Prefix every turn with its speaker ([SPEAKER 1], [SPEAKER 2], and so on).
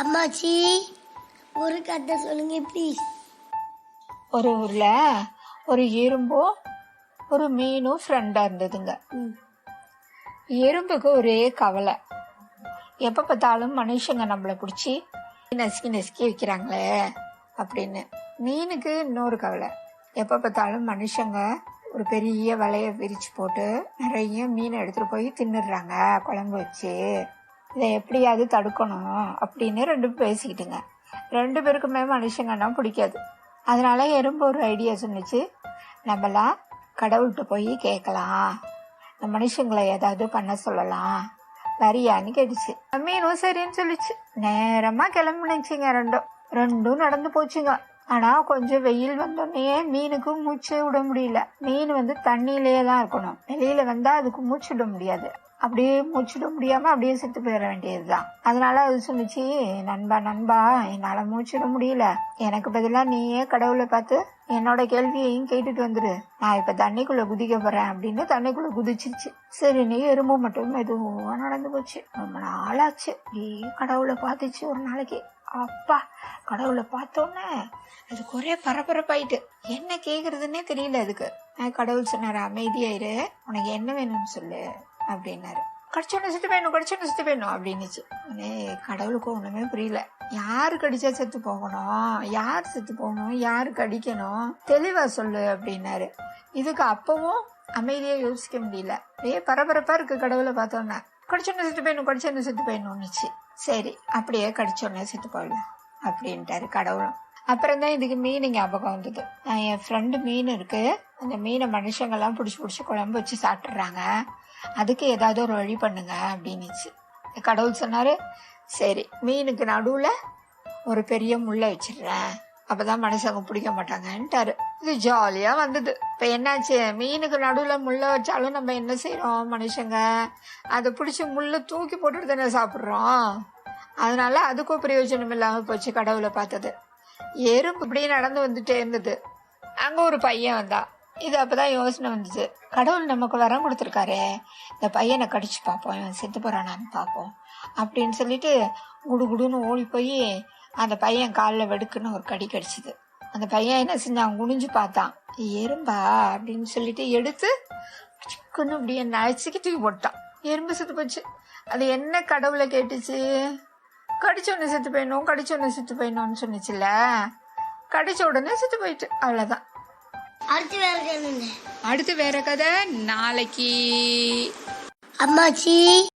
[SPEAKER 1] அம்மாச்சி ஒரு கதை சொல்லுங்க ப்ளீஸ்
[SPEAKER 2] ஒரு ஊரில் ஒரு எறும்பும் ஒரு மீனும் ஃப்ரெண்டாக இருந்ததுங்க. எறும்புக்கு ஒரே கவலை. எப்போ பார்த்தாலும் மனுஷங்க நம்மளை பிடிச்சி நசுக்கி நசுக்கி வைக்கிறாங்களே அப்படின்னு. மீனுக்கு இன்னொரு கவலை. எப்போ பார்த்தாலும் மனுஷங்க ஒரு பெரிய வலையை விரிச்சு போட்டு நிறைய மீனை எடுத்துகிட்டு போய் தின்னுடுறாங்க குழம்பு வச்சு. இதை எப்படியாவது தடுக்கணும் அப்படின்னு ரெண்டு பேரும் பேசிக்கிட்டுங்க. ரெண்டு பேருக்குமே மனுஷங்கன்னா பிடிக்காது. அதனால எறும்பு ஒரு ஐடியா சொன்னிச்சு. நம்மளா கடவுள்கிட்ட போய் கேட்கலாம். இந்த மனுஷங்களை ஏதாவது பண்ண சொல்லலாம். வரியான்னு கேட்டுச்சு. மீனும் சரின்னு சொல்லிச்சு. நேரமாக கிளம்புனுச்சுங்க ரெண்டும். ரெண்டும் நடந்து போச்சுங்க. ஆனா கொஞ்சம் வெயில் வந்தோடனே மீனுக்கு மூச்சு விட முடியல. மீன் வந்து தண்ணியிலேயே தான் இருக்கணும். வெளியில வந்தா அதுக்கு மூச்சு விட முடியாது. அப்படியே மூச்சு விட முடியாம அப்படியே செத்து போயிட வேண்டியதுதான். அதனால அது சொன்னிச்சு நண்பா நண்பா என்னால மூச்சு விட முடியல. எனக்கு பதிலா நீயே கடவுளை பார்த்து என்னோட கேள்வியையும் கேட்டுட்டு வந்துரு. நான் இப்ப தண்ணிக்குள்ள குதிக்க போறேன் அப்படின்னு தண்ணிக்குள்ள குதிச்சிருச்சு. சரி நீ எறும்பு மட்டும் மெதுவா நடந்து போச்சு. ரொம்ப நாளாச்சு. நீ கடவுளை பார்த்துச்சு ஒரு நாளைக்கு. அப்பா கடவுளை பார்த்தோன்னே அதுக்கு ஒரே பரபரப்பாயிட்டு. என்ன கேக்குறதுன்னே தெரியல அதுக்கு. நான் கடவுள் சொன்னாரு அமைதியாயிரு உனக்கு என்ன வேணும்னு சொல்லு அப்படின்னாரு. கடிச்சோன்னு செத்து போயிடணும் கடிச்சோன்னு செத்து போயிடணும் அப்படின்னுச்சு. உடனே கடவுளுக்கு ஒண்ணுமே புரியல. யாரு கடிச்சா செத்து போகணும்? யார் செத்து போகணும்? யாரு கடிக்கணும் தெளிவா சொல்லு அப்படின்னாரு. இதுக்கு அப்பவும் அமைதியா யோசிக்க முடியல. ஏ பரபரப்பா இருக்கு கடவுளை பார்த்தோன்னே. கடிச்சோன்னு செத்து போயிடணும் கடிச்சோன்னு செத்து போயிடணும்னுச்சு. சரி அப்படியே கடிச்சோன்னே செத்து போயிடலாம் அப்படின்ட்டாரு கடவுளும். அப்புறம் தான் இதுக்கு மீன் ஞாபகம் வந்தது. என் ஃப்ரெண்டு மீன் இருக்கு அந்த மீனை மனுஷங்கள்லாம் பிடிச்சி பிடிச்சி குழம்பு வச்சு சாப்பிட்றாங்க அதுக்கு ஏதாவது ஒரு வழி பண்ணுங்க அப்படின்னுச்சு. கடவுள் சொன்னார் சரி மீனுக்கு நடுவில் ஒரு பெரிய முள்ளை வச்சிடுறேன். அப்பதான் மனுஷங்க பிடிக்க மாட்டாங்கன்ட்டாரு. இது ஜாலியா வந்தது. இப்ப என்னாச்சு? மீனுக்கு நடுவுல முள்ளை வச்சாலும் நம்ம என்ன செய்யறோம் மனுஷங்க? அதை பிடிச்சி முள்ளை தூக்கி போட்டுட்டு தானே சாப்பிட்றோம். அதனால அதுக்கும் பிரயோஜனம் இல்லாம போச்சு கடவுளை பார்த்தது. எறும்பு இப்படியே நடந்து வந்துட்டே இருந்தது. அங்க ஒரு பையன் வந்தா. இது அப்பதான் யோசனை வந்துச்சு. கடவுள் நமக்கு வரம் கொடுத்துருக்காரே. இந்த பையனை கடிச்சு பார்ப்போம் இவன் செத்து போறானான்னு பார்ப்போம். அப்படின்னு சொல்லிட்டு குடுகுடுன்னு ஓடி போய் அந்த பையன் காலில் வெடுக்குன்னு ஒரு கடி கடிச்சுது. அந்த பையன் என்ன செஞ்சான் குனிஞ்சு பார்த்தான். எறும்பா? அப்படின்னு சொல்லிட்டு எடுத்து சிக்குன்னு அப்படியே நழைச்சிக்கு தூக்கி போட்டான். எறும்பு செத்து போச்சு. அது என்ன கடவுளை கேட்டுச்சு? கடிச்ச உடனே செத்து போயிடணும் கடிச்ச உடனே செத்து போயிடணும்னு சொன்னுச்சுல்ல? கடிச்ச உடனே செத்து போயிட்டு அவ்வளவுதான்.
[SPEAKER 1] அடுத்து வேற கேளுங்க
[SPEAKER 2] அடுத்து வேற கதை நாளைக்கு.
[SPEAKER 1] அம்மாச்சி.